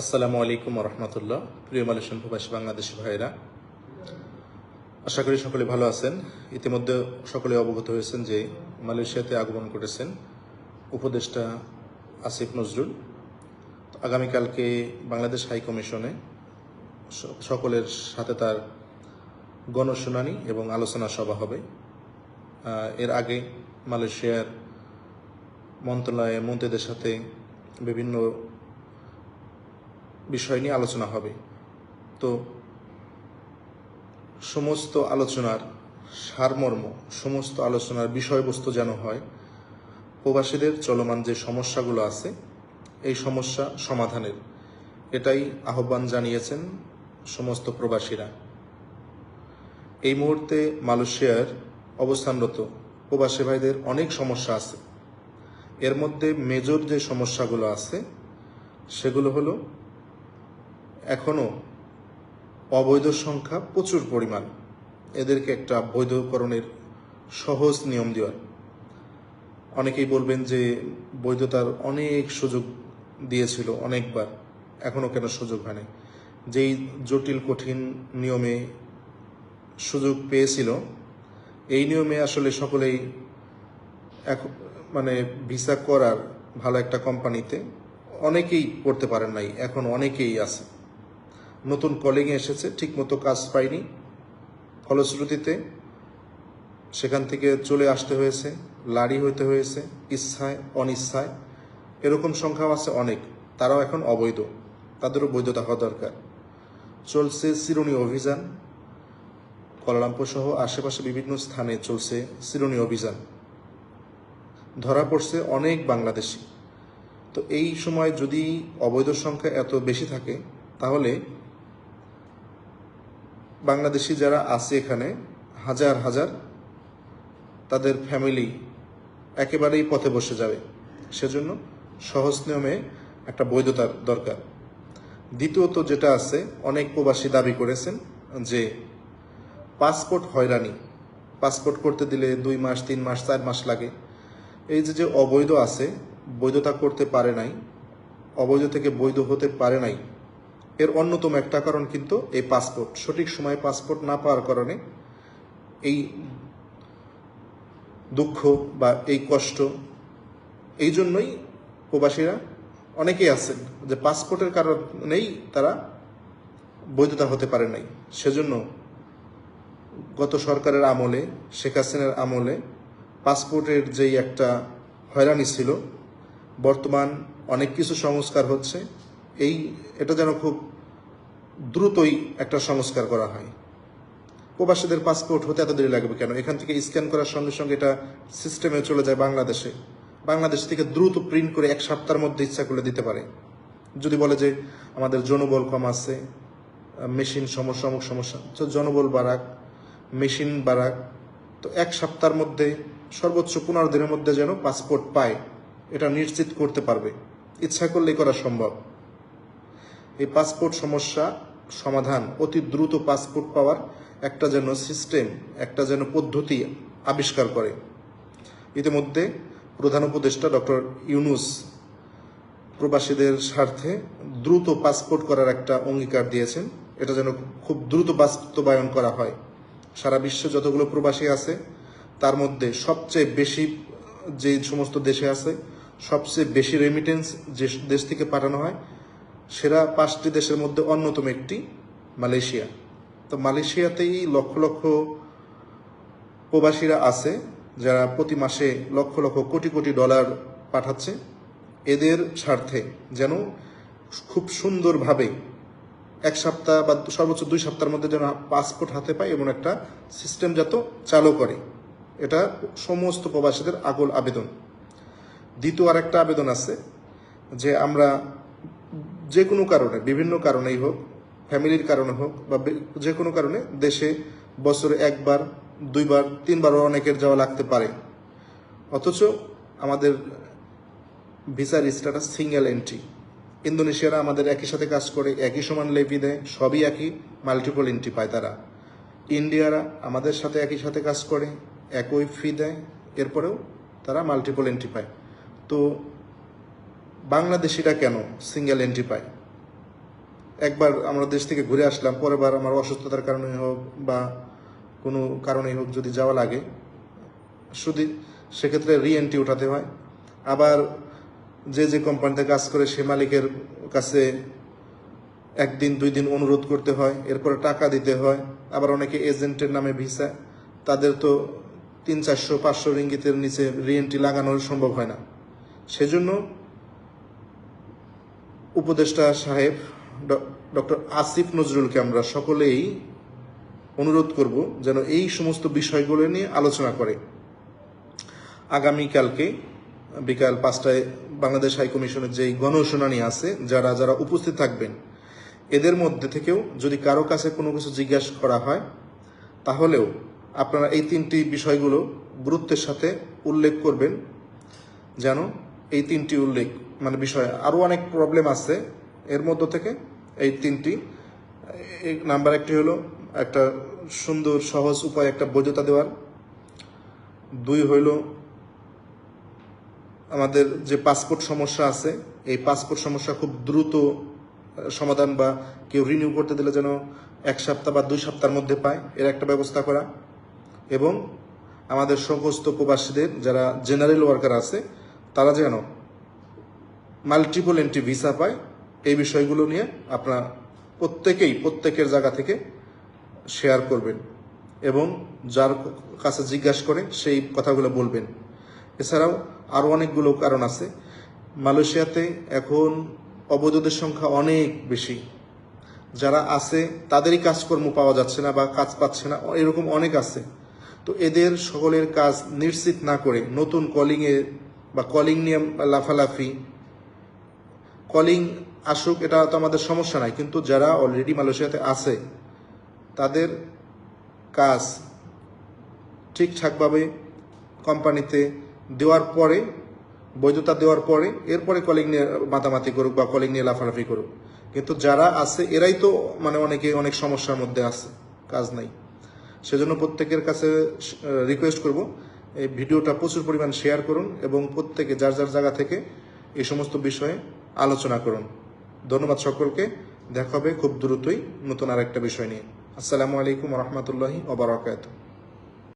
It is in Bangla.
আসসালামু আলাইকুম রহমতুল্লাহ প্রিয় মালয়েশিয়ান প্রবাসী বাংলাদেশি ভাইরা আশা করি সকলে ভালো আছেন। ইতিমধ্যে সকলে অবগত হয়েছেন যে মালয়েশিয়াতে আগমন করেছেন উপদেষ্টা আসিফ নজরুল। আগামীকালকে বাংলাদেশ হাই কমিশনে সকলের সাথে তার গণশুনানি এবং আলোচনা সভা হবে। এর আগে মালয়েশিয়ার মন্ত্রণালয়ের মন্ত্রীদের সাথে বিভিন্ন বিষয় নিয়ে আলোচনা হবে। তো সমস্ত আলোচনার সারমর্ম, সমস্ত আলোচনার বিষয়বস্তু যেন হয়, প্রবাসীদের চলমান যে সমস্যাগুলো আছে, এই সমস্যা সমাধানের এটাই আহ্বান জানিয়েছেন সমস্ত প্রবাসীরা। এই মুহূর্তে মালয়েশিয়ার অবস্থানরত প্রবাসী ভাইদের অনেক সমস্যা আছে। এর মধ্যে মেজর যে সমস্যাগুলো আছে, সেগুলো হলো এখনও অবৈধ সংখ্যা প্রচুর পরিমাণ। এদেরকে একটা বৈধকরণের সহজ নিয়ম দেওয়ার। অনেকেই বলবেন যে বৈধতার অনেক সুযোগ দিয়েছিল অনেকবার, এখনও কেন সুযোগ হয়নি যেই জটিল, কঠিন নিয়মে সুযোগ পেয়েছিল, এই নিয়মে আসলে সকলেই এখন মানে ভিসা করার ভালো একটা কোম্পানিতে অনেকেই করতে পারেন নাই, এখন অনেকেই আছে। নতুন কলিং এসেছে, ঠিকমতো কাজ পাইনি। ফলশ্রুতিতে সেখান থেকে চলে আসতে হয়েছে, লাড়ি হইতে হয়েছে, ইচ্ছায়, অনিচ্ছায়। এরকম সংখ্যাও আছে অনেক, তারাও এখন অবৈধ, তাদেরও বৈধতা হওয়া দরকার। চলছে চিরুনি অভিযান, কলালামপুর সহ আশেপাশে বিভিন্ন স্থানে চলছে চিরুনি অভিযান। ধরা পড়ছে অনেক বাংলাদেশি। তো এই সময় যদি অবৈধ সংখ্যা এত বেশি থাকে, তাহলে বাংলাদেশি যারা আছে এখানে, হাজার হাজার, তাদের ফ্যামিলি একেবারেই পথে বসে যাবে। সেজন্য সহজ নিয়মে একটা বৈধতার দরকার। দ্বিতীয়ত যেটা আছে, অনেক প্রবাসী দাবি করেছেন যে পাসপোর্ট হয়রানি। পাসপোর্ট করতে দিলে দুই মাস, তিন মাস, চার মাস লাগে। এই যে যে অবৈধ আছে, বৈধতা করতে পারে নাই, অবৈধ থেকে বৈধ হতে পারে নাই এর অন্যতম একটা কারণ কিন্তু এই পাসপোর্ট সঠিক সময়ে পাসপোর্ট না পাওয়ার কারণে এই দুঃখ বা এই কষ্ট, এই জন্যই প্রবাসীরা অনেকেই আছেন যে পাসপোর্টের কারণেই তারা বৈধতা হতে পারে নাই। সেজন্য গত সরকারের আমলে, শেখ হাসিনার আমলে পাসপোর্টের যেই একটা হয়রানি ছিল, বর্তমান অনেক কিছু সংস্কার হচ্ছে। এই, এটা যেন খুব দ্রুতই একটা সংস্কার করা হয়। প্রবাসীদের পাসপোর্ট হতে এত দেরি লাগবে কেন? এখান থেকে স্ক্যান করার সঙ্গে সঙ্গে এটা সিস্টেমে চলে যায় বাংলাদেশে। বাংলাদেশ থেকে দ্রুত প্রিন্ট করে এক সপ্তাহের মধ্যে ইচ্ছা করলে দিতে পারে। যদি বলে যে আমাদের জনবল কম আছে, মেশিন সমস্যা সমস্যা, তো জনবল বাড়াক, মেশিন বাড়াক, তো এক সপ্তাহের মধ্যে, সর্বোচ্চ পনেরো দিনের মধ্যে যেন পাসপোর্ট পায়, এটা নিশ্চিত করতে পারবে। ইচ্ছা করলেই করা সম্ভব। এই পাসপোর্ট সমস্যা সমাধান অতি দ্রুত পাসপোর্ট পাওয়ার একটা যেন সিস্টেম, একটা যেন পদ্ধতি আবিষ্কার করে। ইতিমধ্যে প্রধান উপদেষ্টা ডক্টর ইউনুস প্রবাসীদের স্বার্থে দ্রুত পাসপোর্ট করার একটা অঙ্গীকার দিয়েছেন। এটা যেন খুব দ্রুত বাস্তবায়ন করা হয়। সারা বিশ্বে যতগুলো প্রবাসী আছে, তার মধ্যে সবচেয়ে বেশি যে সমস্ত দেশে আছে, সবচেয়ে বেশি রেমিটেন্স যে দেশ থেকে পাঠানো হয় সেরা পাঁচটি দেশের মধ্যে অন্যতম একটি, মালয়েশিয়া। তো মালয়েশিয়াতেই লক্ষ লক্ষ প্রবাসীরা আছে, যারা প্রতি মাসে লক্ষ লক্ষ কোটি কোটি ডলার পাঠাচ্ছে। এদের স্বার্থে যেন খুব সুন্দরভাবে এক সপ্তাহ বা সর্বোচ্চ দুই সপ্তাহের মধ্যে যেন পাসপোর্ট হাতে পায় এবং একটা সিস্টেম যত চালু করে। এটা সমস্ত প্রবাসীদের আগল আবেদন। দ্বিতীয় আর একটা আবেদন আছে, যে আমরা যে কোনো কারণে, বিভিন্ন কারণেই হোক, ফ্যামিলির কারণে হোক, বা যে কোনো কারণে দেশে বছরে একবার, দুইবার, তিনবারও অনেকের যাওয়া লাগতে পারে। অথচ আমাদের ভিসার স্ট্যাটাস সিঙ্গেল এন্ট্রি। ইন্দোনেশিয়ারা আমাদের একই সাথে কাজ করে, একই সমান লেভি দেয়, সবই একই মাল্টিপল এন্ট্রি পায় তারা। ইন্ডিয়ারা আমাদের সাথে একই সাথে কাজ করে, একই ফি দেয়, এরপরেও তারা মাল্টিপল এন্ট্রি পায়। তো বাংলাদেশিরা কেন সিঙ্গেল এন্ট্রি পায়? একবার আমরা দেশ থেকে ঘুরে আসলাম, পরের বার আমার অসুস্থতার কারণে হোক বা কোনো কারণেই হোক যদি যাওয়া লাগে, শুধু সেক্ষেত্রে রি এন্ট্রি উঠাতে হয়। আবার যে যে কোম্পানিতে কাজ করে সে মালিকের কাছে একদিন, দুই দিন অনুরোধ করতে হয়, এরপরে টাকা দিতে হয়। আবার অনেকে এজেন্টের নামে ভিসা, তাদের তো তিন চারশো, পাঁচশো রিঙ্গিতের নিচে রিএন্ট্রি লাগানো সম্ভব হয় না। সেজন্য উপদেষ্টা সাহেব ডক্টর আসিফ নজরুলকে আমরা সকলেই অনুরোধ করব যেন এই সমস্ত বিষয়গুলো নিয়ে আলোচনা করে। আগামীকালকে বিকাল পাঁচটায় বাংলাদেশ হাই কমিশনের যে গণশুনানি আছে, যারা যারা উপস্থিত থাকবেন, এদের মধ্যে থেকেও যদি কারও কাছে কোনো কিছু জিজ্ঞাসা করা হয়, তাহলেও আপনারা এই তিনটি বিষয়গুলো গুরুত্বের সাথে উল্লেখ করবেন যেন এই তিনটি উল্লেখ মানে বিষয় আরও অনেক প্রবলেম আছে। এর মধ্য থেকে এই তিনটি নাম্বার একটি হলো একটা সুন্দর, সহজ উপায়, একটা বৈধতা দেওয়ার। দুই হইল আমাদের যে পাসপোর্ট সমস্যা আছে, এই পাসপোর্ট সমস্যা খুব দ্রুত সমাধান বা কেউ রিনিউ করতে দিলে যেন এক সপ্তাহ বা দুই সপ্তাহের মধ্যে পায়, এর একটা ব্যবস্থা করা। এবং আমাদের সমস্ত প্রবাসীদের, যারা জেনারেল ওয়ার্কার আছে তারা যেন মাল্টিপল এন্ট্রি ভিসা পায়, এই বিষয়গুলো নিয়ে আপনারা প্রত্যেকেই প্রত্যেকের জায়গা থেকে শেয়ার করবেন এবং যার কাছে জিজ্ঞাসা করে সেই কথাগুলো বলবেন। এছাড়াও আরও অনেকগুলো কারণ আছে। মালয়েশিয়াতে এখন অবৈধদের সংখ্যা অনেক বেশি। যারা আছে, তাদেরই কাজকর্ম পাওয়া যাচ্ছে না বা কাজ পাচ্ছে না, এরকম অনেক আছে। তো এদের সকলের কাজ নিশ্চিত না করে নতুন কলিংয়ে বা কলিং নিয়ে লাফালাফি। কলিং আসুক, এটা তো আমাদের সমস্যা নাই, কিন্তু যারা অলরেডি মালয়েশিয়াতে আছে, তাদের কাজ ঠিকঠাকভাবে কোম্পানিতে দেওয়ার পরে, বৈধতা দেওয়ার পরে, এরপরে কলিং নিয়ে মাতামাতি করুক বা কলিং নিয়ে লাফালাফি করুক। কিন্তু যারা আছে, এরাই তো মানে অনেকে অনেক সমস্যার মধ্যে আছে, কাজ নাই। সেজন্য প্রত্যেকের কাছে রিকোয়েস্ট করব এই ভিডিওটা প্রচুর পরিমাণ শেয়ার করুন এবং প্রত্যেকে যার যার জায়গা থেকে এই সমস্ত বিষয়ে আলোচনা করুন। ধন্যবাদ সকলকে। দেখাবে খুব দ্রুতই নতুন আরেকটা বিষয় নিয়ে। আসসালামু আলাইকুম রহমতুল্লাহি ওবরাকাতুহ